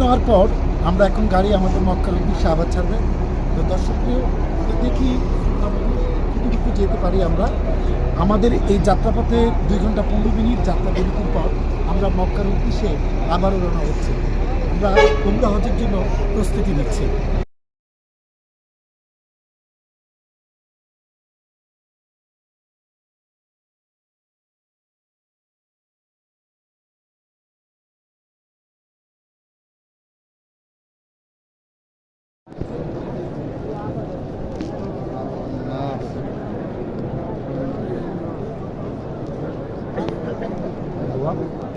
নেওয়ার পর আমরা এখন গাড়ি আমাদের উদ্দেশ্যে আবার ছাড়বে। তো দর্শকপ্রিয় দেখি কতটুকু যেতে পারি আমরা। আমাদের এই যাত্রাপথে দুই ঘণ্টা পনেরো মিনিট যাত্রা বিরতির পর আমরা মক্কার উদ্দেশ্যে আবারও রওনা হচ্ছে। আমরা উমরা হজের জন্য প্রস্তুতি নিচ্ছি। Tamam.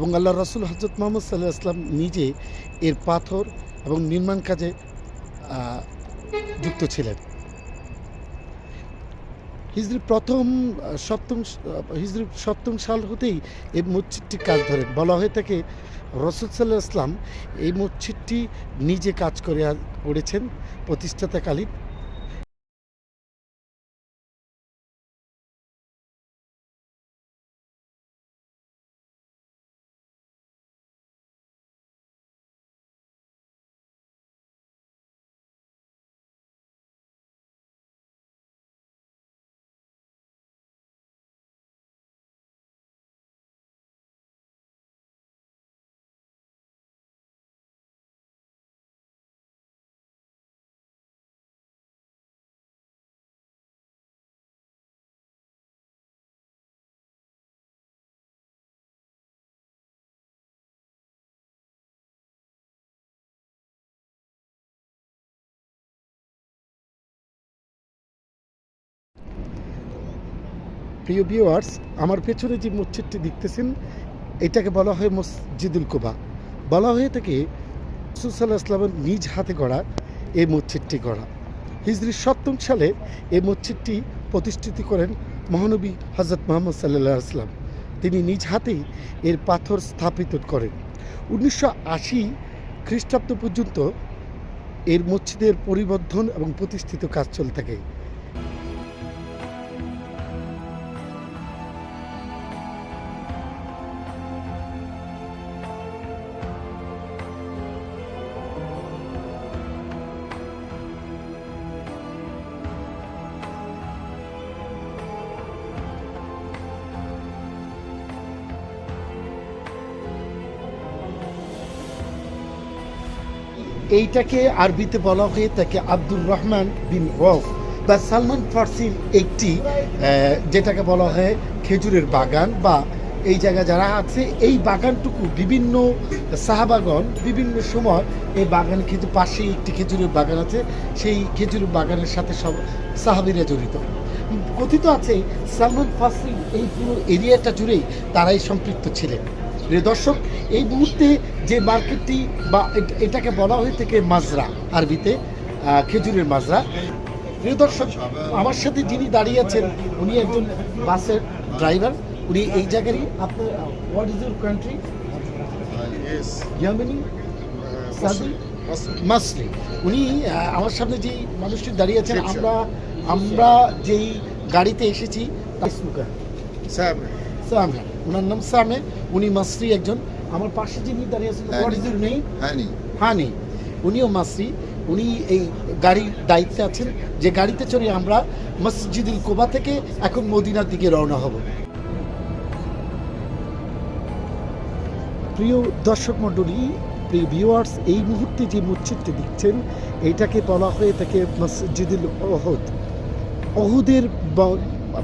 এবং আল্লাহ রসুল হজরত মোহাম্মদ সাল্লাহ আসলাম নিজে এর পাথর এবং নির্মাণ কাজে যুক্ত ছিলেন। হিজরি প্রথম সপ্তম হিজরি সপ্তম সাল হতেই এই মসজিদটি কাজ ধরেন বলা হয়ে থাকে রসুল সাল্লাহ আসলাম এই মসজিদটি নিজে কাজ করে করেছেন প্রতিষ্ঠাতাকালীন। প্রিয় ভিউয়ার্স আমার পেছনে যে মসজিদটি দেখতেছেন, এটাকে বলা হয় মসজিদুল কোবা। বলা হয়ে থাকে সুসাল্লাহ ইসলামের নিজ হাতে গড়া এই মসজিদটি গড়া। হিজরি সপ্তম সালে এই মসজিদটি প্রতিষ্ঠিত করেন মহানবী হজরত মোহাম্মদ সাল্লাহ আসলাম তিনি নিজ হাতেই এর পাথর স্থাপিত করেন। উনিশশো আশি খ্রিস্টাব্দ পর্যন্ত এর মসজিদের পরিবর্ধন এবং প্রতিষ্ঠিত কাজ চলতে থাকে। এইটাকে আরবিতে বলা হয়ে থাকে আব্দুর রহমান বিন রফ বা সালমান ফার্সির একটি যেটাকে বলা হয় খেজুরের বাগান বা এই জায়গা যারা আছে, এই বাগানটুকু বিভিন্ন সাহাবাগন বিভিন্ন সময় এই বাগান খেজুর পাশেই একটি খেজুরের বাগান আছে, সেই খেজুরের বাগানের সাথে সব সাহাবিরা জড়িত। কথিত আছে, সালমান ফার্সি এই পুরো এরিয়াটা জুড়েই তারাই সম্পৃক্ত ছিলেন। দর্শক এই মুহূর্তে যে মার্কেটটি বা এটাকে বলা হয়ে থাকে মাজরা আরবিতে খেজুরের মাজরা। প্রিয় দর্শক আমার সাথে যিনি দাঁড়িয়ে আছেন উনি একজন বাসের ড্রাইভার। উনি এই জায়গারই আপনার হোয়াট ইজ ইউর কান্ট্রি ইয়ামিনি সাদি মাসলি উনি আমার সামনে যেই মানুষটি দাঁড়িয়ে আছেন আমরা আমরা যেই গাড়িতে এসেছি তার স্নুকার Sam. সামে ওনার নাম সামে উনি মাসরি একজন। আমার পাশে যিনি দাঁড়িয়ে আছেন হ্যাঁ। What is your name Hani. Hani. উনিও মাসরি উনি এই গাড়ির দায়িত্বে আছেন। যে গাড়িতে চড়ে আমরা মসজিদুল কোবা থেকে এখন মদিনার দিকে রওনা হব। প্রিয় দর্শক মণ্ডলী প্রিয় ভিউয়ার্স এই মুহূর্তে যে মসজিদটি দেখছেন এটাকে বলা হয়ে থাকে মসজিদুল অহদ অহুদের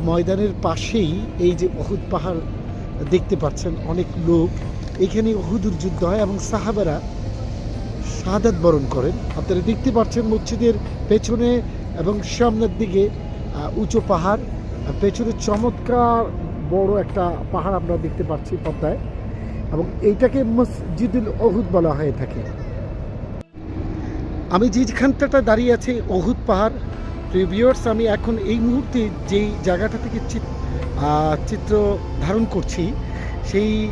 ময়দানের পাশেই এই যে অহুদ পাহাড় দেখতে পাচ্ছেন অনেক লোক। এখানে অহুদুর যুদ্ধ হয় এবং সাহাবারা শাহাদাত বরণ করেন। আপনারা দেখতে পাচ্ছেন মসজিদের পেছনে এবং সামনের দিকে উঁচু পাহাড়। পেছনে চমৎকার বড় একটা পাহাড় আমরা দেখতে পাচ্ছি পদ্মায় এবং এইটাকে মসজিদুল অহুদ বলা হয়ে থাকে। আমি যেখানটাতে দাঁড়িয়ে আছি অহুদ পাহাড়। প্রিভিউয়ার্স আমি এখন এই মুহূর্তে যেই জায়গাটা থেকে চিত্র ধারণ করছি, সেই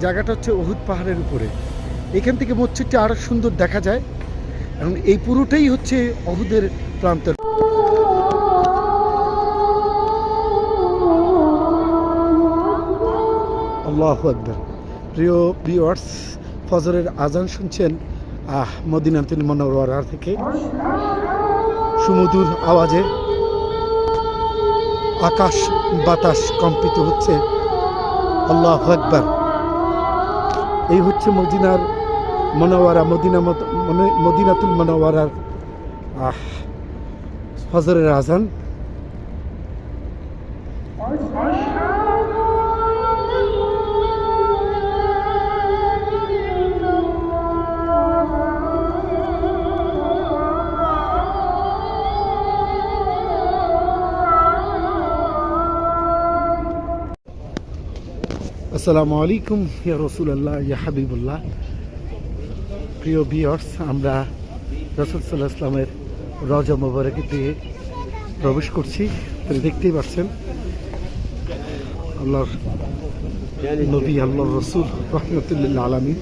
জায়গাটা হচ্ছে অহুদ পাহাড়ের উপরে। এখান থেকে মসজিদটা আরও সুন্দর দেখা যায়। এবং এই পুরোটাই হচ্ছে অহুদের প্রান্ত আল্লাহ আকবর। প্রিয় ভিউয়ার্স ফজরের আজান শুনছেন, আহ, মদিনাতুল মনোয়ার থেকে। সুমধুর আওয়াজে আকাশ বাতাস কম্পিত হচ্ছে। আল্লাহ আকবর। এই হচ্ছে মদিনার মনোয়ারা, মদিনা মদিনাতুল মনোয়ারার, আহ, ফজরের আজান। আসসালামু আলাইকুম, ইয়া রসুল্লাহ ইয়া হাবিবুল্লাহ। প্রিয় বিয়ার্স আমরা রসুল সাল্লাহ ইসলামের রজা মোবারকে দিয়ে প্রবেশ করছি। আপনি দেখতেই পাচ্ছেন, আল্লাহর নবী আল্লাহ রসুল রহমতুল্লাহ আলমী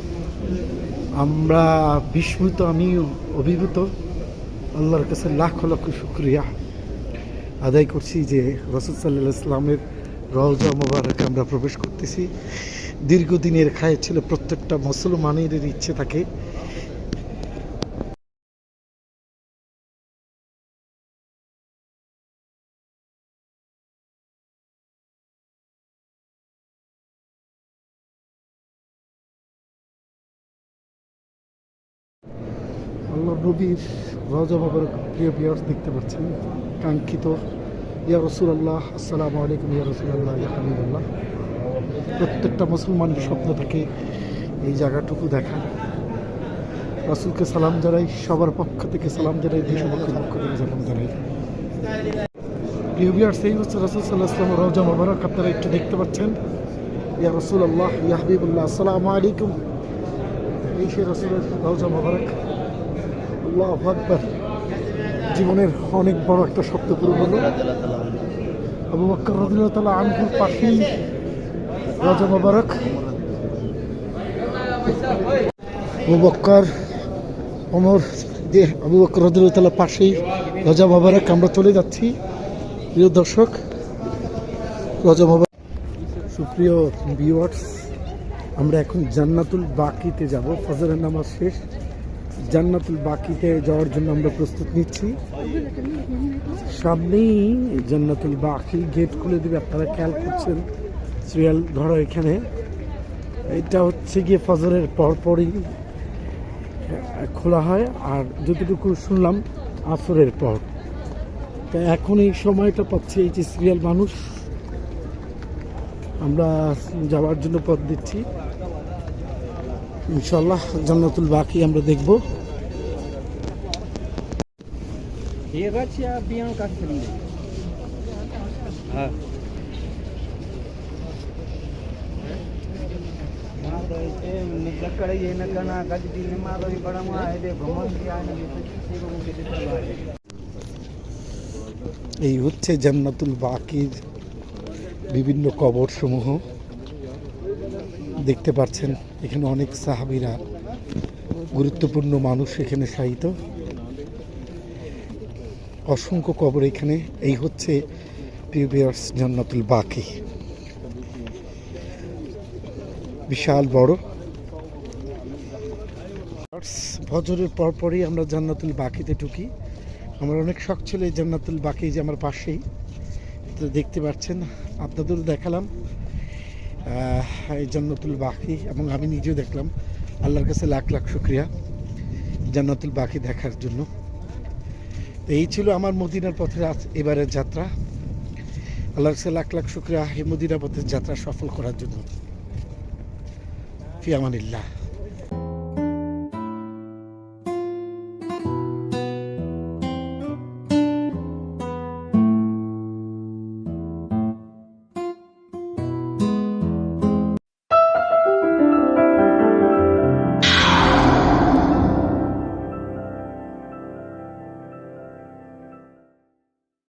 আমরা বিস্মিত আমি অভিভূত। আল্লাহর কাছে লাখ লক্ষ শুক্রিয়া আদায় করছি যে রসুল সাল্লাহ ইসলামের রওজা মোবারকে আমরা প্রবেশ করতেছি। দীর্ঘদিনের খায় ছিল প্রত্যেকটা মুসলমানের ইচ্ছে থাকে। আল্লাহ নবীর রজা মোবারক প্রিয় বিয়ার্স দেখতে পাচ্ছেন। কাঙ্ক্ষিত ইয়া রসুল আল্লাহ আসসালামু আলাইকুম ইয়া রসুল আল্লাহ ইয়া হামিদুল্লাহ প্রত্যেকটা মুসলমানের স্বপ্ন থাকে এই জায়গাটুকু দেখা রাসুলকে সালাম জানাই, সবার পক্ষ থেকে সালাম জানাই দেশপক্ষের পক্ষ থেকে সালাম জানাই। প্রিয় বিয়ার্স এই হচ্ছে রসুল সাল্লাহ আসলাম রওজা মোবারক। আপনারা একটু দেখতে পাচ্ছেন, ইয়া রসুল আল্লাহ ইয়া হাবিবুল্লাহ, আসসালামু আলাইকুম। এই সে রসুলের রওজা মোবারক। আল্লাহ আকবর। জীবনের অনেক বড় একটা শব্দ পূরণ হলো আবু বক্কর রদিল্লাহ তালা পাশেই রাজা মোবারক। আবু বক্কর অমর যে আবু বক্কর রদিল্লাহ পাশেই রাজা মোবারক, আমরা চলে যাচ্ছি। প্রিয় দর্শক, রাজা মোবারক। সুপ্রিয় ভিউয়ার্স আমরা এখন জান্নাতুল বাকিতে যাব, ফজরের নামাজ শেষ। জান্নাতুল বাকিতে যাওয়ার জন্য আমরা প্রস্তুত নিচ্ছি। সামনেই জান্নাতুল বাকি গেট খুলে দেবে, আপনারা খেয়াল করছেন? সিরিয়াল ধরো এখানে। এটা হচ্ছে গিয়ে ফজরের পরপরই খোলা হয়, আর যতটুকু শুনলাম, আসরের পর। তা এখন এই সময়টা পাচ্ছি এই যে সিরিয়াল মানুষ। আমরা যাওয়ার জন্য পথ দিচ্ছি। ইনশাল্লাহ জান্নাতুল বাকি আমরা দেখব। এই হচ্ছে জান্নাতুল বাকির বিভিন্ন কবর সমূহ দেখতে পাচ্ছেন। এখানে অনেক সাহাবিরা গুরুত্বপূর্ণ মানুষ এখানে শায়িত। অসংখ্য কবর এখানে। এই হচ্ছে প্রিভিয়ার্স জান্নাতুল বাকি। বিশাল বড়। ফজরের পরপরই আমরা জান্নাতুল বাকিতে ঢুকি। আমার অনেক শখ ছিল এই জান্নাতুল বাকি যে আমার পাশেই। তো দেখতে পাচ্ছেন আপনাদেরও দেখালাম। এই জান্নাতুল বাকি, এবং আমি নিজেও দেখলাম আল্লাহর কাছে লাখ লাখ শুক্রিয়া জান্নাতুল বাকি দেখার জন্য। তো এই ছিল আমার মদিনার পথের এবারের যাত্রা। আল্লাহর কাছে লাখ লাখ শুক্রিয়া, এই মদিনা পথের যাত্রা সফল করার জন্য। ফি আমানিল্লাহ।